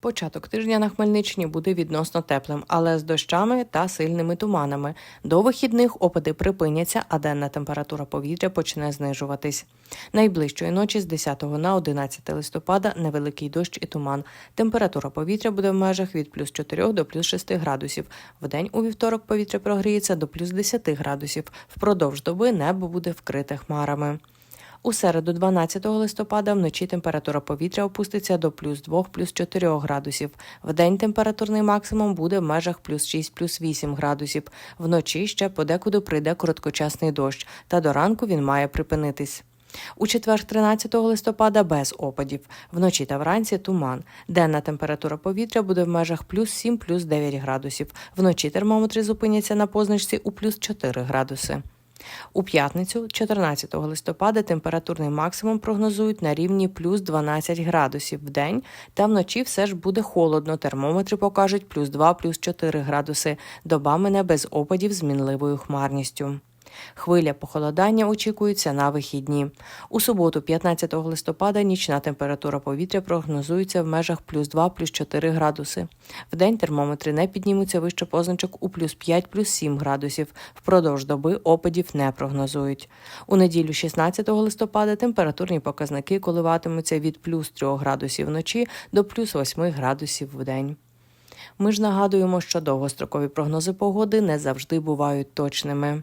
Початок тижня на Хмельниччині буде відносно теплим, але з дощами та сильними туманами. До вихідних опади припиняться, а денна температура повітря почне знижуватись. Найближчої ночі з 10 на 11 листопада невеликий дощ і туман. Температура повітря буде в межах від плюс 4 до плюс 6 градусів. Вдень у вівторок повітря прогріється до плюс 10 градусів. Впродовж доби небо буде вкрите хмарами. У середу, 12 листопада, вночі температура повітря опуститься до плюс 2, плюс 4 градусів. Вдень температурний максимум буде в межах плюс 6, плюс 8 градусів. Вночі ще подекуди прийде короткочасний дощ, та до ранку він має припинитись. У четвер, 13 листопада, без опадів. Вночі та вранці туман. Денна температура повітря буде в межах плюс 7, плюс 9 градусів. Вночі термометри зупиняться на позначці у плюс 4 градуси. У п'ятницю, 14 листопада, температурний максимум прогнозують на рівні плюс 12 градусів в день, та вночі все ж буде холодно. Термометри покажуть плюс 2, плюс 4 градуси. Доба мене без опадів з мінливою хмарністю. Хвиля похолодання очікується на вихідні. У суботу, 15 листопада, нічна температура повітря прогнозується в межах плюс 2, плюс 4 градуси. Вдень термометри не піднімуться вище позначок у плюс 5, плюс 7 градусів. Впродовж доби опадів не прогнозують. У неділю, 16 листопада, температурні показники коливатимуться від плюс 3 градусів вночі до плюс 8 градусів в день. Ми ж нагадуємо, що довгострокові прогнози погоди не завжди бувають точними.